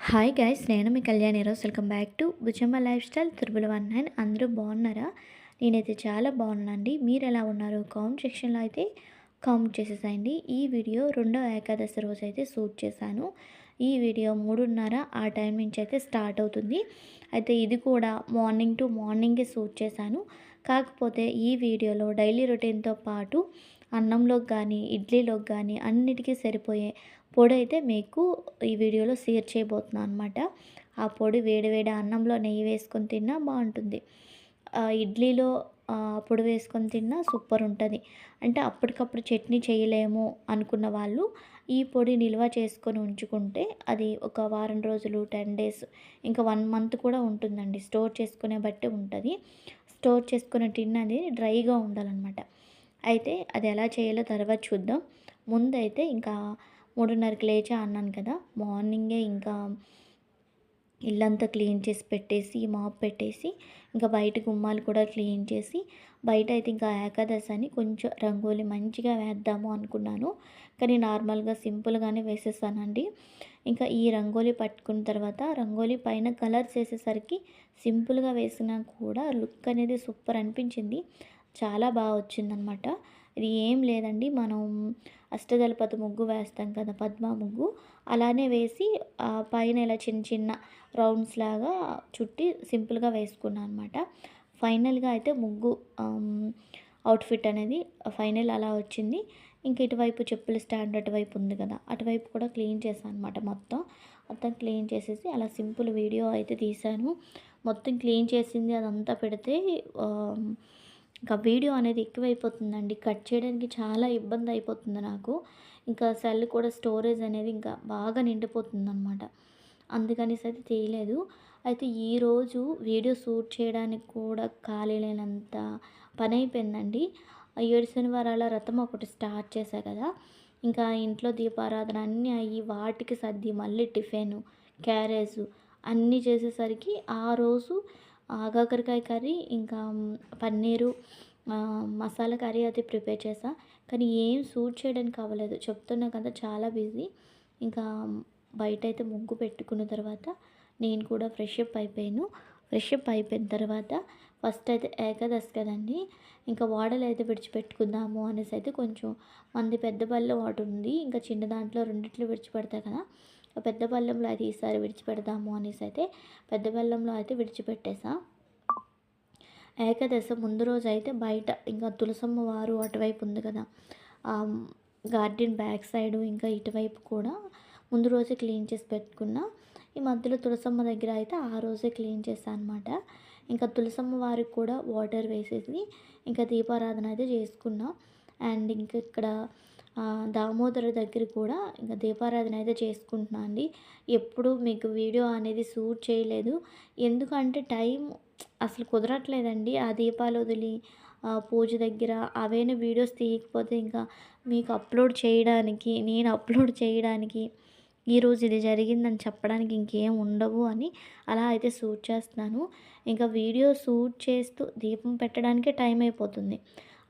Hi guys నేను మీ కళ్యాణ్ ఈరోజు. Welcome back to Buchamma lifestyle triple one nine అందరూ బాగున్నారా? నేనైతే చాలా బాగున్నానండి. మీరు ఎలా ఉన్నారు కామెంట్ సెక్షన్లో అయితే కామెంట్ చేసేసాయండి. ఈ వీడియో రెండో ఏకాదశి రోజు అయితే షూట్ చేశాను. ఈ వీడియో మూడున్నర ఆ టైం నుంచి అయితే స్టార్ట్ అవుతుంది. అయితే ఇది కూడా మార్నింగ్ టు మార్నింగే షూట్ చేశాను. కాకపోతే ఈ వీడియోలో డైలీ రొటీన్తో పాటు అన్నంలోకి కానీ ఇడ్లీలోకి కానీ అన్నిటికీ సరిపోయే పొడి అయితే మీకు ఈ వీడియోలో షేర్ చేయబోతున్నాను అనమాట ఆ పొడి వేడివేడి అన్నంలో నెయ్యి వేసుకొని తిన్నా బాగుంటుంది. ఇడ్లీలో పొడి వేసుకొని తిన్నా సూపర్ ఉంటుంది. అంటే అప్పటికప్పుడు చట్నీ చేయలేము అనుకున్న వాళ్ళు ఈ పొడి నిల్వ చేసుకొని ఉంచుకుంటే అది ఒక వారం రోజులు టెన్ డేస్ ఇంకా వన్ మంత్ కూడా ఉంటుందండి. స్టోర్ చేసుకునే బట్టి ఉంటుంది. స్టోర్ చేసుకునే టిన్ అది డ్రైగా ఉండాలన్నమాట. అయితే అది ఎలా చేయాలో తర్వాత చూద్దాం. ముందైతే ఇంకా మూడున్నరకి లేచా అన్నాను కదా మార్నింగే ఇంకా ఇల్లంతా క్లీన్ చేసి పెట్టేసి మాప్ పెట్టేసి ఇంకా బయట గుమ్మాలు కూడా క్లీన్ చేసి బయట అయితే ఇంకా ఏకాదశి అని కొంచెం రంగోలి మంచిగా వేద్దాము అనుకున్నాను. కానీ నార్మల్గా సింపుల్గానే వేసేసానండి. ఇంకా ఈ రంగోలి పట్టుకున్న తర్వాత రంగోలి పైన కలర్స్ వేసేసరికి సింపుల్గా వేసినా కూడా లుక్ అనేది సూపర్ అనిపించింది. చాలా బాగా వచ్చిందనమాట. ఇది ఏం లేదండి. మనం అష్టదళపతి ముగ్గు వేస్తాం కదా పద్మ ముగ్గు. అలానే వేసి పైన ఇలా చిన్న చిన్న రౌండ్స్ లాగా చుట్టి సింపుల్గా వేసుకున్నాను అనమాట ఫైనల్గా అయితే ముగ్గు అవుట్ఫిట్ అనేది ఫైనల్ అలా వచ్చింది. ఇంక ఇటువైపు చెప్పుల స్టాండ్ అటువైపు ఉంది కదా అటువైపు కూడా క్లీన్ చేశాను అనమాట మొత్తం. మొత్తం క్లీన్ చేసేసి అలా సింపుల్ వీడియో అయితే తీశాను. మొత్తం క్లీన్ చేసింది అదంతా పెడితే ఇంకా వీడియో అనేది ఎక్కువైపోతుందండి. కట్ చేయడానికి చాలా ఇబ్బంది అయిపోతుంది నాకు. ఇంకా సెల్ కూడా స్టోరేజ్ అనేది ఇంకా బాగా నిండిపోతుంది అనమాట అందుకనేసి అయితే తీయలేదు. అయితే ఈరోజు వీడియో షూట్ చేయడానికి కూడా ఖాళీ లేనంత పని అయిపోయిందండి ఏడు శనివారాల రథం ఒకటి స్టార్ట్ చేశా కదా. ఇంకా ఇంట్లో దీపారాధన అన్నీ అయ్యి వాటికి సర్ది మళ్ళీ టిఫిన్ క్యారేజ్ అన్నీ చేసేసరికి ఆ రోజు ఆగాకరకాయ కర్రీ ఇంకా పన్నీరు మసాలా కర్రీ అయితే ప్రిపేర్ చేసా. కానీ ఏం సూట్ చేయడానికి అవ్వలేదు. చెప్తున్నా కదా చాలా బిజీ. ఇంకా బయట అయితే ముగ్గు పెట్టుకున్న తర్వాత నేను కూడా ఫ్రెష్ అప్ అయిపోయాను. ఫ్రెష్ అప్ అయిపోయిన తర్వాత ఫస్ట్ అయితే ఏకాదశి కదండి ఇంకా వాడలు అయితే విడిచిపెట్టుకుందాము అనేసి అయితే కొంచెం మంది పెద్ద పల్లె వాటర్ ఉంది. ఇంకా చిన్న దాంట్లో రెండిట్లో విడిచిపెడతాయి కదా పెద్ద పళ్ళెంలో అయితే ఈసారి విడిచిపెడదాము అనేసి అయితే పెద్ద బెల్లంలో అయితే విడిచిపెట్టేసా. ఏకాదశి ముందు రోజు అయితే బయట ఇంకా తులసమ్మ వారు అటువైపు ఉంది కదా. గార్డెన్ బ్యాక్ సైడ్ ఇంకా ఇటువైపు కూడా ముందు రోజే క్లీన్ చేసి పెట్టుకున్నా. ఈ మధ్యలో తులసమ్మ దగ్గర అయితే ఆ రోజే క్లీన్ చేశాను అనమాట ఇంకా తులసమ్మ వారికి కూడా వాటర్ వేసేసి ఇంకా దీపారాధన అయితే చేసుకున్నాం. అండ్ ఇంకా ఇక్కడ దామోదర దగ్గర కూడా ఇంకా దీపారాధన అయితే చేసుకుంటున్నా అండి. ఎప్పుడు మీకు వీడియో అనేది షూట్ చేయలేదు. ఎందుకంటే టైం అసలు కుదరట్లేదండి. ఆ దీపాలు వదిలి పూజ దగ్గర అవైనా వీడియోస్ తీయకపోతే ఇంకా మీకు అప్లోడ్ చేయడానికి నేను అప్లోడ్ చేయడానికి ఈరోజు ఇది జరిగిందని చెప్పడానికి ఇంకేం ఉండవు అని అలా అయితే షూట్ చేస్తున్నాను. ఇంకా వీడియో షూట్ చేస్తూ దీపం పెట్టడానికే టైం అయిపోతుంది.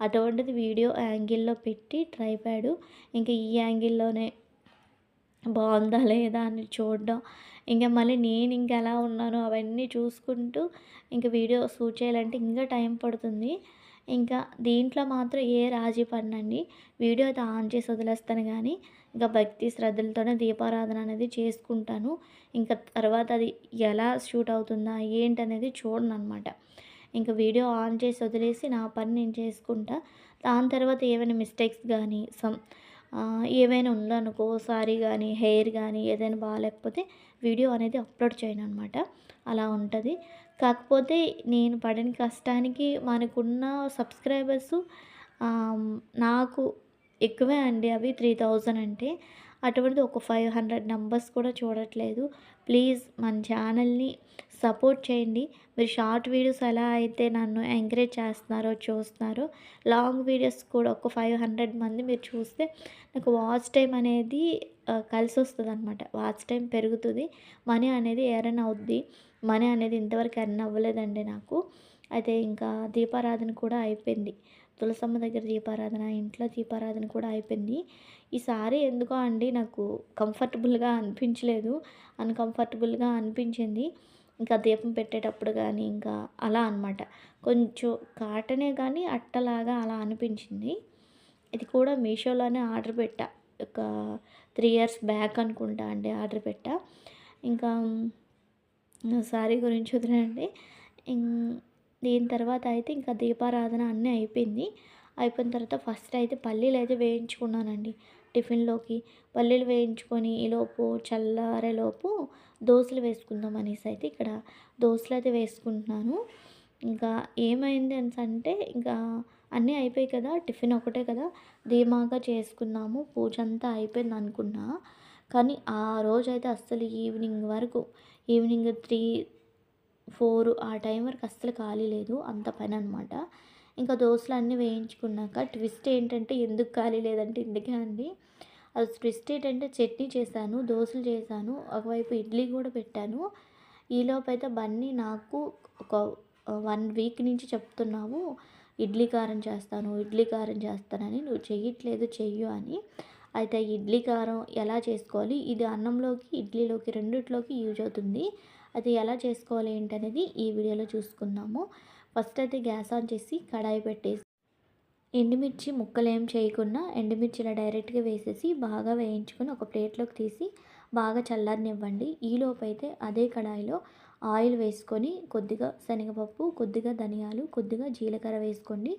అటువంటిది వీడియో యాంగిల్లో పెట్టి ట్రైప్యాడ్ ఇంకా ఈ యాంగిల్లోనే బాగుందా లేదా అని చూడడం. ఇంకా మళ్ళీ నేను ఇంకా ఎలా ఉన్నానో అవన్నీ చూసుకుంటూ ఇంకా వీడియో షూట్ చేయాలంటే ఇంకా టైం పడుతుంది. ఇంకా దీంట్లో మాత్రం ఏ రాజీ పడినండి వీడియో అయితే ఆన్ చేసి వదిలేస్తాను కానీ ఇంకా భక్తి శ్రద్ధలతోనే దీపారాధన అనేది చేసుకుంటాను. ఇంకా తర్వాత అది ఎలా షూట్ అవుతుందా ఏంటనేది చూడను అనమాట ఇంకా వీడియో ఆన్ చేసి వదిలేసి నా పని నేను చేసుకుంటా. దాని తర్వాత ఏమైనా మిస్టేక్స్ కానీ సమ్ ఏమైనా ఉందనుకో సారీ కానీ హెయిర్ కానీ ఏదైనా బాగాలేకపోతే వీడియో అనేది అప్లోడ్ చేయను అనమాట అలా ఉంటుంది. కాకపోతే నేను పడిన కష్టానికి మనకున్న సబ్స్క్రైబర్స్ నాకు ఎక్కువే అండి అవి త్రీ థౌజండ్ అంటే. అటువంటిది ఒక ఫైవ్ హండ్రెడ్ నెంబర్స్ కూడా చూడట్లేదు. ప్లీజ్ మన ఛానల్ని సపోర్ట్ చేయండి. మీరు షార్ట్ వీడియోస్ ఎలా అయితే నన్ను ఎంకరేజ్ చేస్తున్నారో చూస్తున్నారో లాంగ్ వీడియోస్ కూడా ఒక ఫైవ్ హండ్రెడ్ మంది మీరు చూస్తే నాకు వాచ్ టైం అనేది కలిసి వస్తుంది అనమాట వాచ్ టైం పెరుగుతుంది. మనీ అనేది ఎర్న్ అవుద్ది. మనీ అనేది ఇంతవరకు ఎర్న్ అవ్వలేదండి నాకు. అయితే ఇంకా దీపారాధన కూడా అయిపోయింది. తులసమ్మ దగ్గర దీపారాధన ఇంట్లో దీపారాధన కూడా అయిపోయింది. ఈ ఎందుకో అండి నాకు కంఫర్టబుల్గా అనిపించలేదు. అన్కంఫర్టబుల్గా అనిపించింది. ఇంకా దీపం పెట్టేటప్పుడు కానీ ఇంకా అలా అనమాట కొంచెం కాటనే కానీ అట్టలాగా అలా అనిపించింది. ఇది కూడా మీషోలోనే ఆర్డర్ పెట్టా. ఒక త్రీ ఇయర్స్ బ్యాక్ అనుకుంటా అండి ఆర్డర్ పెట్టా. ఇంకా సారీ గురించి వదిలేండి దీని తర్వాత అయితే ఇంకా దీపారాధన అన్నీ అయిపోయింది. అయిపోయిన తర్వాత ఫస్ట్ అయితే పల్లీలు అయితే వేయించుకున్నానండి టిఫిన్లోకి. పల్లీలు వేయించుకొని ఈలోపు చల్లారేలోపు దోశలు వేసుకుందాం అనేసి అయితే ఇక్కడ దోశలు అయితే వేసుకుంటున్నాను. ఇంకా ఏమైంది అని అంటే ఇంకా అన్నీ అయిపోయాయి కదా టిఫిన్ ఒకటే కదా ధీమాగా చేసుకున్నాము పూజ అంతా అయిపోయింది అనుకున్నా. కానీ ఆ రోజైతే అస్సలు ఈవినింగ్ వరకు ఈవినింగ్ త్రీ ఫోర్ ఆ టైం వరకు అస్సలు ఖాళీ లేదు అంత పని అనమాట ఇంకా దోశలు అన్నీ వేయించుకున్నాక ట్విస్ట్ ఏంటంటే ఎందుకు ఖాళీ లేదంటే ఇందుకే అండి. అది ట్విస్ట్ ఏంటంటే చట్నీ చేశాను దోశలు చేశాను ఒకవైపు ఇడ్లీ కూడా పెట్టాను. ఈలోపు అయితే బన్నీ నాకు ఒక వన్ వీక్ నుంచి చెప్తున్నావు ఇడ్లీ కారం చేస్తాను ఇడ్లీ కారం చేస్తానని నువ్వు చెయ్యట్లేదు చెయ్యు అని. అయితే ఇడ్లీ కారం ఎలా చేసుకోవాలి? ఇది అన్నంలోకి ఇడ్లీలోకి రెండిట్లోకి యూజ్ అవుతుంది. అది ఎలా చేసుకోవాలి ఏంటనేది ఈ వీడియోలో చూసుకుందాము. ఫస్ట్ అయితే గ్యాస్ ఆన్ చేసి కడాయి పెట్టేసి ఎండుమిర్చి ముక్కలు ఏం చేయకుండా ఎండుమిర్చి ఇలా డైరెక్ట్గా వేసేసి బాగా వేయించుకొని ఒక ప్లేట్లోకి తీసి బాగా చల్లారనివ్వండి. ఈలోపు అయితే అదే కడాయిలో ఆయిల్ వేసుకొని కొద్దిగా శనగపప్పు కొద్దిగా ధనియాలు కొద్దిగా జీలకర్ర వేసుకోండి.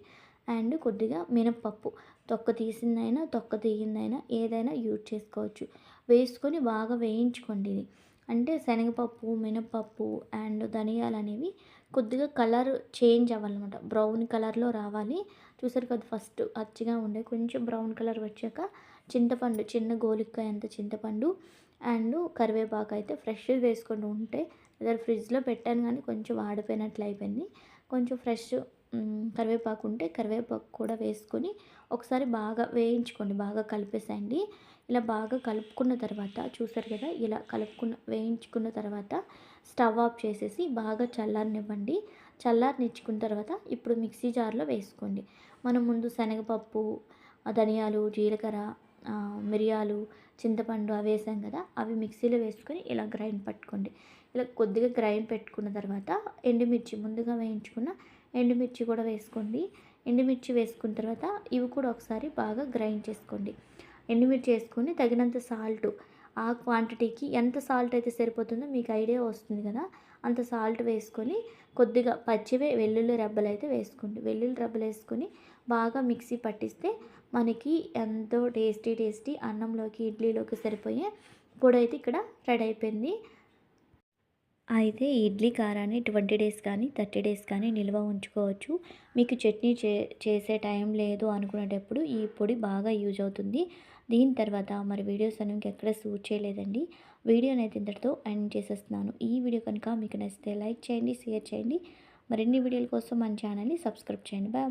అండ్ కొద్దిగా మినప్పప్పు. తొక్క తీసిందైనా తొక్క తీయిందైనా ఏదైనా యూజ్ చేసుకోవచ్చు. వేసుకొని బాగా వేయించుకోండి ఇది. అంటే శనగపప్పు మినపప్పు అండ్ ధనియాలు అనేవి కొద్దిగా కలర్ చేంజ్ అవ్వాలన్నమాట. బ్రౌన్ కలర్లో రావాలి. చూసారు కదా ఫస్ట్ అచ్చిగా ఉండే కొంచెం బ్రౌన్ కలర్ వచ్చాక చింతపండు చిన్న గోలిక్కాయ అంత చింతపండు అండ్ కరివేపాకు అయితే ఫ్రెష్ వేసుకొని ఉంటే లేదా ఫ్రిడ్జ్లో పెట్టాను కానీ కొంచెం వాడిపోయినట్లు అయిపోయింది. కొంచెం ఫ్రెష్ కరివేపాకు ఉంటే కరివేపాకు కూడా వేసుకొని ఒకసారి బాగా వేయించుకోండి. బాగా కలిపేసేయండి. ఇలా బాగా కలుపుకున్న తర్వాత చూసారు కదా ఇలా కలుపుకున్న వేయించుకున్న తర్వాత స్టవ్ ఆఫ్ చేసేసి బాగా చల్లారనివ్వండి. చల్లారనిచ్చుకున్న తర్వాత ఇప్పుడు మిక్సీ జార్లో వేసుకోండి. మనం ముందు శనగపప్పు ధనియాలు జీలకర్ర మిరియాలు చింతపండు అవి వేసాం కదా అవి మిక్సీలో వేసుకొని ఇలా గ్రైండ్ పట్టుకోండి. ఇలా కొద్దిగా గ్రైండ్ పెట్టుకున్న తర్వాత ఎండుమిర్చి ముందుగా వేయించుకున్న ఎండుమిర్చి కూడా వేసుకోండి. ఎండుమిర్చి వేసుకున్న తర్వాత ఇవి కూడా ఒకసారి బాగా గ్రైండ్ చేసుకోండి. ఎండుమిర్చి వేసుకొని తగినంత సాల్ట్. ఆ క్వాంటిటీకి ఎంత సాల్ట్ అయితే సరిపోతుందో మీకు ఐడియా వస్తుంది కదా? అంత సాల్ట్ వేసుకొని కొద్దిగా పచ్చివే వెల్లుల్లి రబ్బలు అయితే వేసుకోండి. వెల్లుల్లి రబ్బలు వేసుకొని బాగా మిక్సీ పట్టిస్తే మనకి ఎంతో టేస్టీ టేస్టీ అన్నంలోకి ఇడ్లీలోకి సరిపోయే పొడి అయితే ఇక్కడ రెడీ అయిపోయింది. అయితే ఇడ్లీ కారాన్ని ట్వంటీ డేస్ కానీ థర్టీ డేస్ కానీ నిల్వ ఉంచుకోవచ్చు. మీకు చట్నీ చే చేసే టైం లేదు అనుకునేటప్పుడు ఈ పొడి బాగా యూజ్ అవుతుంది. దీని తర్వాత మరి వీడియోస్ అని ఇంకెక్కడ సూట్ చేయలేదండి. వీడియోని అయితే ఇంతటితో ఎండ్ చేసేస్తున్నాను. ఈ వీడియో కనుక మీకు నచ్చితే లైక్ చేయండి షేర్ చేయండి. మరిన్ని వీడియోల కోసం మన ఛానల్ని సబ్స్క్రైబ్ చేయండి. బాయ్.